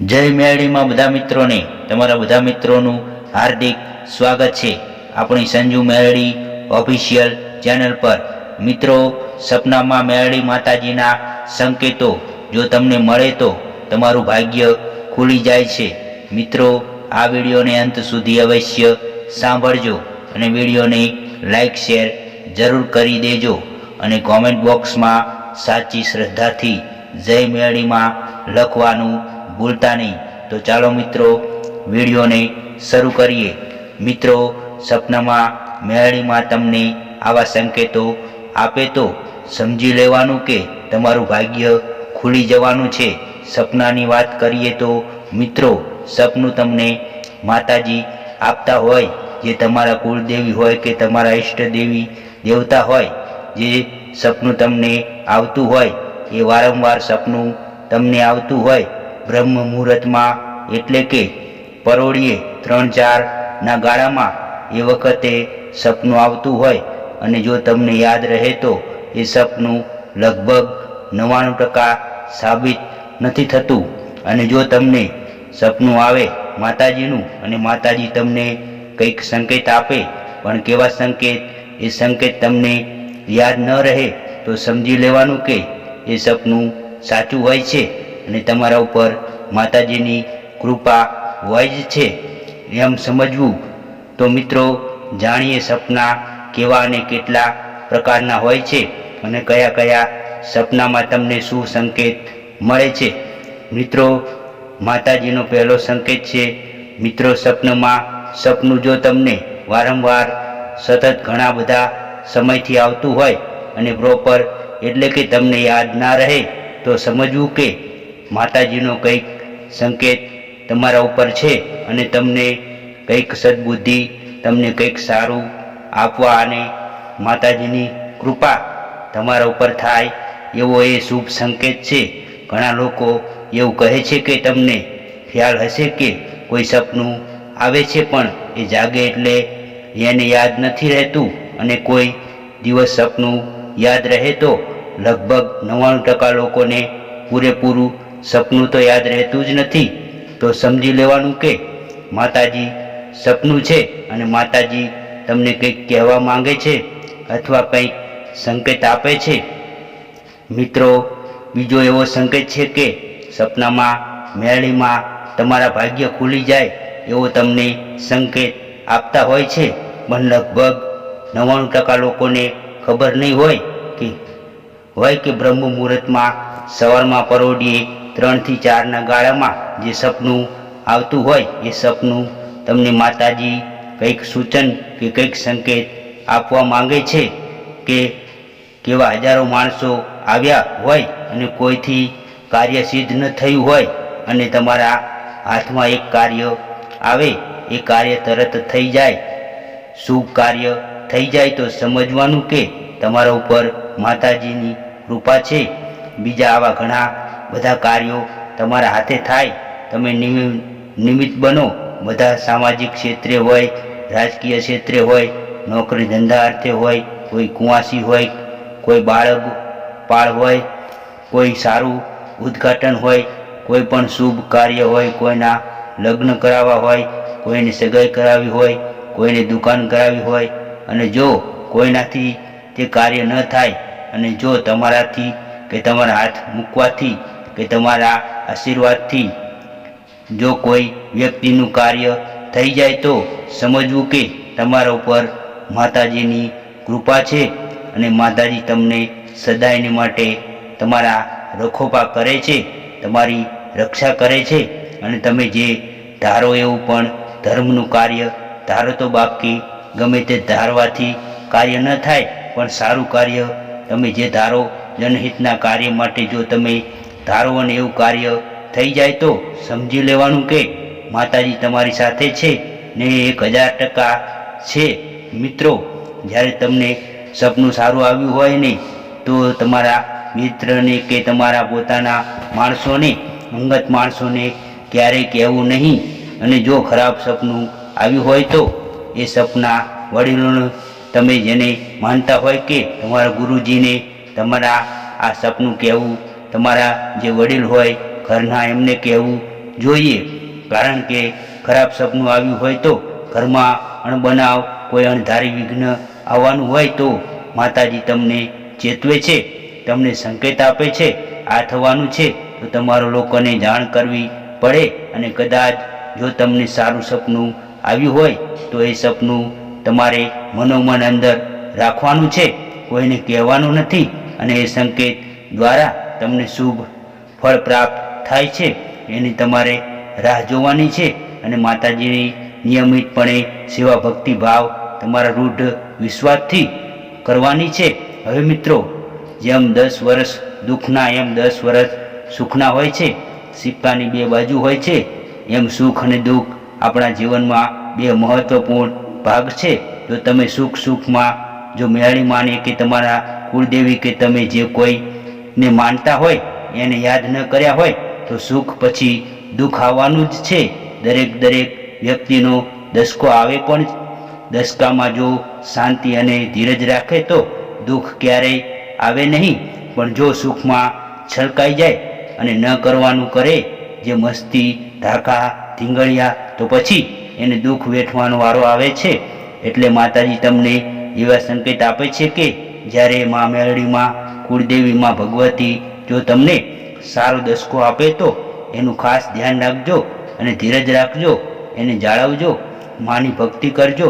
જય મેળીમાં બધા મિત્રોને, તમારા બધા મિત્રોનું હાર્દિક સ્વાગત છે. આપણી સંજુ મેળડી ઓફિશિયલ ચેનલ પર. મિત્રો, સપનામાં મેળડી માતાજીના સંકેતો જો તમને મળે તો તમારું ભાગ્ય ખુલી જાય છે. મિત્રો, આ વિડીયોને અંત સુધી અવશ્ય સાંભળજો અને વિડીયોને લાઈક, શેર જરૂર કરી દેજો અને કોમેન્ટ બોક્સમાં સાચી શ્રદ્ધાથી જય મેળીમાં લખવાનું ભૂલતા નહીં. તો ચાલો મિત્રો, વિડીયોને શરૂ કરીએ. મિત્રો, સપનામાં મેળીમાં તમને આવા સંકેતો આપે તો સમજી લેવાનું કે તમારું ભાગ્ય ખુલી જવાનું છે. સપનાની વાત કરીએ તો, મિત્રો, સપનું તમને માતાજી આપતા હોય, જે તમારા કુળદેવી હોય કે તમારા ઈષ્ટદેવી દેવતા હોય, જે સપનું તમને આવતું હોય, એ વારંવાર સપનું તમને આવતું હોય બ્રહ્મ મુહૂર્તમાં એટલે કે પરોળીએ ત્રણ ચારના ગાળામાં એ વખતે સપનું આવતું હોય અને જો તમને યાદ રહે તો એ સપનું લગભગ નવ્વાણું ટકા સાબિત નથી થતું. અને જો તમને સપનું આવે માતાજીનું અને માતાજી તમને કંઈક સંકેત આપે, પણ કેવા સંકેત? એ સંકેત તમને યાદ ન રહે તો સમજી લેવાનું કે એ સપનું સાચું હોય છે. અને તમારા ઉપર માતાજીની કૃપા હોય જ છે એમ સમજવું, તો મિત્રો જાણીએ સપના કેવા અને કેટલા પ્રકારના હોય છે અને કયા કયા સપનામાં તમને શું સંકેત મળે છે. મિત્રો, માતાજીનો પહેલો સંકેત છે, મિત્રો, સપનમાં સપનું જો તમને વારંવાર સતત ઘણા બધા સમયથી આવતું હોય અને પ્રોપર એટલે કે તમને યાદ ના રહે, તો સમજવું કે માતાજીનો કંઈક સંકેત તમારા ઉપર છે અને તમને કંઈક સદબુદ્ધિ, તમને કંઈક સારું આપવા અને માતાજીની કૃપા તમારા ઉપર થાય એવો એ શુભ સંકેત છે. ઘણા લોકો એવું કહે છે કે તમને ખ્યાલ હશે કે કોઈ સપનું આવે છે પણ એ જાગે એટલે એને યાદ નથી રહેતું અને કોઈ દિવસ સપનું યાદ રહે તો લગભગ નવ્વાણું ટકા લોકોને પૂરેપૂરું સપનું તો યાદ રહેતું જ નથી, તો સમજી લેવાનું કે માતાજી સપનું છે અને માતાજી તમને કંઈક કહેવા માંગે છે અથવા કંઈક સંકેત આપે છે? મિત્રો, બીજો એવો સંકેત છે કે સપનામાં, મેળીમાં તમારા ભાગ્ય ખુલી જાય એવો તમને સંકેત આપતા હોય છે? પણ લગભગ નવ્વાણું ટકા લોકોને ખબર નહીં હોય કે હોય કે બ્રહ્મ મુહૂર્તમાં સવારમાં પરોઢીએ ત્રણથી ચારના ગાળામાં જે સપનું આવતું હોય એ સપનું તમને માતાજી કંઈક સૂચન કે કંઈક સંકેત આપવા માંગે છે કે કેવા હજારો માણસો આવ્યા હોય અને કોઈથી કાર્ય સિદ્ધ ન થયું હોય અને તમારા હાથમાં એક કાર્ય આવે, એ કાર્ય તરત થઈ જાય, શુભ કાર્ય થઈ જાય તો સમજવાનું કે તમારા ઉપર માતાજીની કૃપા છે. બીજા આવા ઘણા બધા કાર્યો તમારા હાથે થાય, તમે નિમિ- નિમિત્ત બનો. બધા સામાજિક ક્ષેત્રે હોય, રાજકીય ક્ષેત્રે હોય, નોકરી ધંધા અર્થે હોય, કોઈ કુંવાસી હોય, કોઈ બાળક પાળ હોય, કોઈ સારું ઉદ્ઘાટન હોય, કોઈ પણ શુભ કાર્ય હોય, કોઈના લગ્ન કરાવવા હોય, કોઈને સગાઈ કરાવી હોય, કોઈને દુકાન કરાવી હોય, અને જો કોઈનાથી તે કાર્ય ન થાય, અને જો તમારાથી કે તમારા હાથ મૂકવાથી કે તમારા આશીર્વાદથી જો કોઈ વ્યક્તિનું કાર્ય થઈ જાય તો સમજવું કે તમારા ઉપર માતાજીની કૃપા છે અને માતાજી તમને સદાયને માટે તમારા રખોપા કરે છે, તમારી રક્ષા કરે છે અને તમે જે ધારો એવું પણ ધર્મનું કાર્ય ધારો તો બાકી ગમે તે ધારવાથી કાર્ય ન થાય પણ સારું કાર્ય તમે જે ધારો જનહિતના કાર્ય માટે જો તમે ધારો અને એવું કાર્ય થઈ જાય તો સમજી લેવાનું કે માતાજી તમારી સાથે છે ને એક હજાર ટકા છે. મિત્રો, જ્યારે તમને સપનું સારું આવ્યું હોય ને, તો તમારા મિત્રને કે તમારા પોતાના માણસોને, અંગત માણસોને ક્યારેય કહેવું નહીં. અને જો ખરાબ સપનું આવ્યું હોય તો એ સપના વડીલોને તમે જેને માનતા હોય કે તમારા ગુરુજીને તમારા આ સપનું કહેવું તમારા જે વડીલ હોય, ઘરના એમને કહેવું જોઈએ. કારણ કે ખરાબ સપનું આવ્યું હોય તો ઘરમાં અણબનાવ, કોઈ અણધારી વિઘ્ન આવવાનું હોય તો માતાજી તમને ચેતવે છે, તમને સંકેત આપે છે, આ થવાનું છે. તો તમારો લોકોને જાણ કરવી પડે અને કદાચ જો તમને સારું સપનું આવ્યું હોય, તો એ સપનું તમારે મનોમન અંદર રાખવાનું છે. કોઈને કહેવાનું નથી અને એ સંકેત દ્વારા તમને શુભ ફળ પ્રાપ્ત થાય છે, એની તમારે રાહ જોવાની છે અને માતાજીની નિયમિતપણે સેવા ભક્તિ ભાવ તમારા રૂઢ વિશ્વાસથી કરવાની છે. હવે મિત્રો, જેમ દસ વર્ષ દુઃખના, એમ દસ વર્ષ સુખના હોય છે, સિક્કાની બે બાજુ હોય છે, એમ સુખ અને દુઃખ આપણા જીવનમાં બે મહત્વપૂર્ણ ભાગ છે. જો તમે સુખ સુખમાં જો મેળી માને કે તમારા કુળદેવી કે તમે જે કોઈને માનતા હોય, એને યાદ ન કર્યા હોય, તો સુખ પછી દુઃખ આવવાનું જ છે. દરેક દરેક વ્યક્તિનો દસકો આવે પણ દસકામાં જો શાંતિ અને ધીરજ રાખે તો દુઃખ ક્યારેય આવે નહીં. પણ જો સુખમાં છલકાઈ જાય અને ન કરવાનું કરે, જે મસ્તી, ધાકા ધીંગળિયા તો પછી એને દુઃખ વેઠવાનો વારો આવે છે. એટલે માતાજી તમને એવા સંકેત આપે છે કે જ્યારે મા મેળડીમાં કુળદેવીમાં ભગવતી જો તમને સારો દસકો આપે તો એનું ખાસ ધ્યાન રાખજો અને ધીરજ રાખજો, એને જાળવજો, માની ભક્તિ કરજો,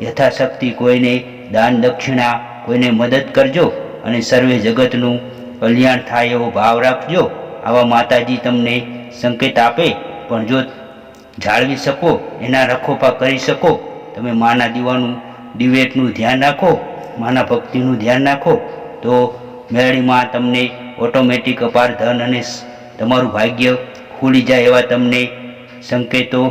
યથાશક્તિ કોઈને દાન દક્ષિણા, કોઈને મદદ કરજો અને સર્વે જગતનું કલ્યાણ થાય એવો ભાવ રાખજો. આવા માતાજી તમને સંકેત આપે, પણ જો જાળવી શકો, એના રખોપા કરી શકો, તમે માના દીવાનું, દિવેટનું ધ્યાન રાખો, માના ભક્તિનું ધ્યાન રાખો, તો મેળીમાં તમને ઓટોમેટિક અપાર ધન અને તમારું ભાગ્ય ખુલી જાય એવા તમને સંકેતો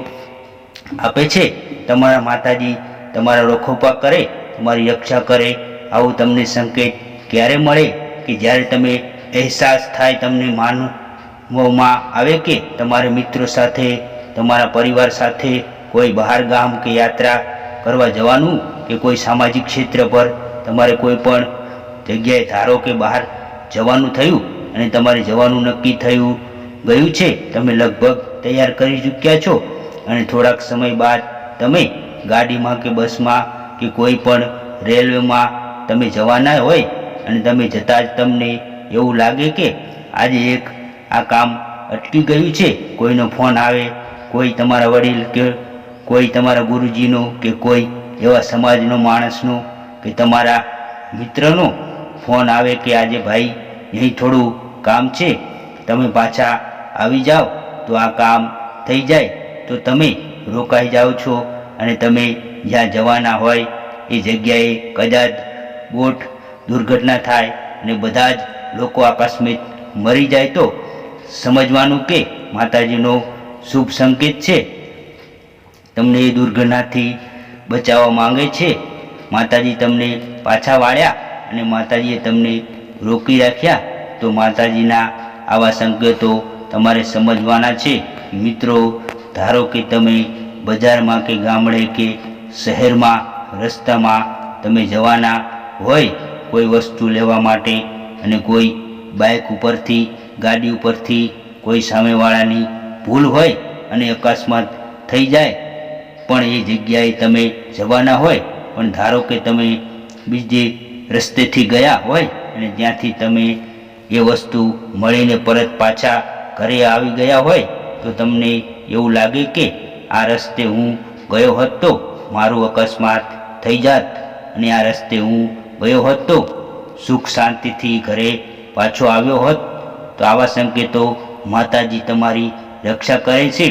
આપે છે. તમારા માતાજી તમારા રખોપા કરે, તમારી રક્ષા કરે, આવું તમને સંકેત ક્યારે મળે કે જ્યારે તમે અહેસાસ થાય તમને માનવામાં આવે કે તમારે મિત્રો સાથે, તમારા પરિવાર સાથે કોઈ બહાર ગામ કે યાત્રા કરવા જવાનું કે કોઈ સામાજિક ક્ષેત્ર પર તમારે કોઈ પણ જગ્યાએ ધારો કે બહાર જવાનું થયું અને તમારે જવાનું નક્કી થયું, ગયું છે, તમે લગભગ તૈયાર કરી ચૂક્યા છો અને થોડાક સમય બાદ તમે ગાડીમાં કે બસમાં કે કોઈ પણ રેલવેમાં તમે જવાના હોય અને તમે જતાં જ તમને એવું લાગે કે આજે એક આ કામ અટકી ગયું છે, કોઈનો ફોન આવે, કોઈ તમારા વડીલ કે કોઈ તમારા ગુરુજીનો કે કોઈ એવા સમાજનો માણસનો કે તમારા મિત્રનો ફોન આવે કે આજે ભાઈ, અહીં થોડું કામ છે, તમે પાછા આવી જાઓ, તો આ કામ થઈ જાય, તો તમે રોકાઈ જાઓ છો અને તમે જ્યાં જવાના હોય, એ જગ્યાએ કદાચ બોટ દુર્ઘટના થાય અને બધા જ લોકો આકસ્મિક મરી જાય તો સમજવાનું કે માતાજીનો શુભ સંકેત છે. તમને એ દુર્ઘટનાથી બચાવવા માંગે છે? માતાજી તમને પાછા વાળ્યા? અને માતાજીએ તમને રોકી રાખ્યા, તો માતાજીના આવા સંકેતો તમારે સમજવાના છે. મિત્રો, ધારો કે તમે બજારમાં કે ગામડે કે શહેરમાં, રસ્તામાં તમે જવાના હોય કોઈ વસ્તુ લેવા માટે અને કોઈ બાઇક ઉપરથી, ગાડી ઉપરથી કોઈ સામેવાળાની ભૂલ હોય અને અકસ્માત થઈ જાય, પણ એ જગ્યાએ તમે જવાના હોય, પણ ધારો કે તમે બીજે રસ્તેથી ગયા હોય અને ત્યાંથી તમે એ વસ્તુ મળીને પરત પાછા ઘરે આવી ગયા હોય, તો તમને એવું લાગે કે આ રસ્તે હું ગયો હતો, મારું અકસ્માત થઈ જાત અને આ રસ્તે હું ગયો હતો, સુખ શાંતિથી ઘરે પાછો આવ્યો હોત, તો આવા સંકેતો માતાજી તમારી રક્ષા કરે છે.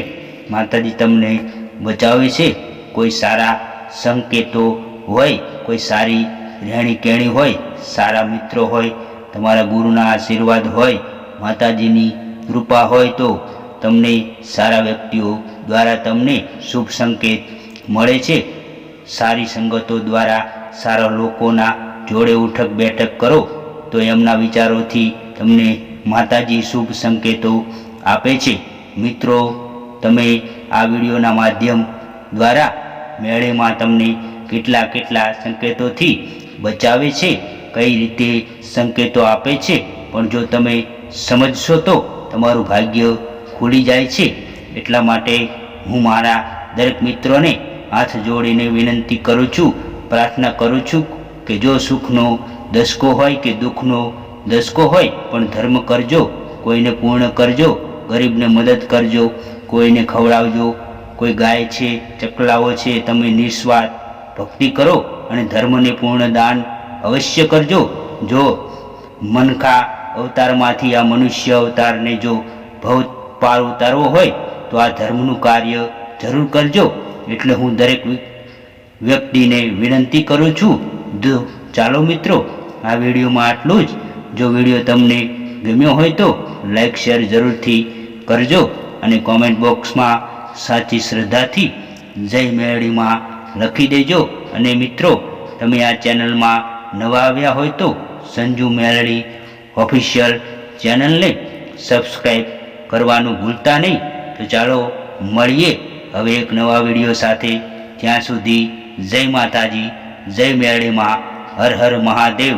માતાજી તમને બચાવે છે. કોઈ સારા સંકેતો હોય, કોઈ સારી રહેણી કેણી હોય, સારા મિત્રો હોય, તમારા ગુરુના આશીર્વાદ હોય, માતાજીની કૃપા હોય તો તમને સારા વ્યક્તિઓ દ્વારા તમને શુભ સંકેત મળે છે. સારી સંગતો દ્વારા સારા લોકોના જોડે ઉઠક બેઠક કરો તો એમના વિચારોથી તમને માતાજી શુભ સંકેતો આપે છે. મિત્રો, તમે આ વિડીયોના માધ્યમ દ્વારા મેળેમાં તમને કેટલા કેટલા સંકેતોથી બચાવે છે, કઈ રીતે સંકેતો આપે છે, પણ જો તમે સમજશો તો તમારું ભાગ્ય ખુલી જાય છે. એટલા માટે હું મારા દરેક મિત્રોને હાથ જોડીને વિનંતી કરું છું, પ્રાર્થના કરું છું કે જો સુખનો દસકો હોય કે દુઃખનો દસકો હોય, પણ ધર્મ કરજો, કોઈને પૂર્ણ કરજો, ગરીબને મદદ કરજો, કોઈને ખવડાવજો, કોઈ ગાય છે, ચકલાઓ છે, તમે નિસ્વાર્થ ભક્તિ કરો અને ધર્મને પૂર્ણ દાન અવશ્ય કરજો. જો મનખા અવતારમાંથી આ મનુષ્ય અવતારને જો ભવ પાર ઉતારવો હોય, તો આ ધર્મનું કાર્ય જરૂર કરજો. એટલે હું દરેક વ્યક્તિને વિનંતી કરું છું. જો, ચાલો મિત્રો, આ વિડીયોમાં આટલું જ. જો વીડિયો તમને ગમ્યો હોય તો લાઈક, શેર જરૂરથી કરજો અને કોમેન્ટ બોક્સમાં સાચી શ્રદ્ધાથી જય મેળીમાં લખી દેજો. અને મિત્રો, તમે આ ચેનલમાં નવા આવ્યા હોય તો સંજુ મેલડી ઓફિશિયલ ચેનલને સબસ્ક્રાઈબ કરવાનું ભૂલતા નહીં. તો ચાલો મળીએ હવે એક નવા વીડિયો સાથે. ત્યાં સુધી જય માતાજી, જય મેરડીમાં હર હર મહાદેવ.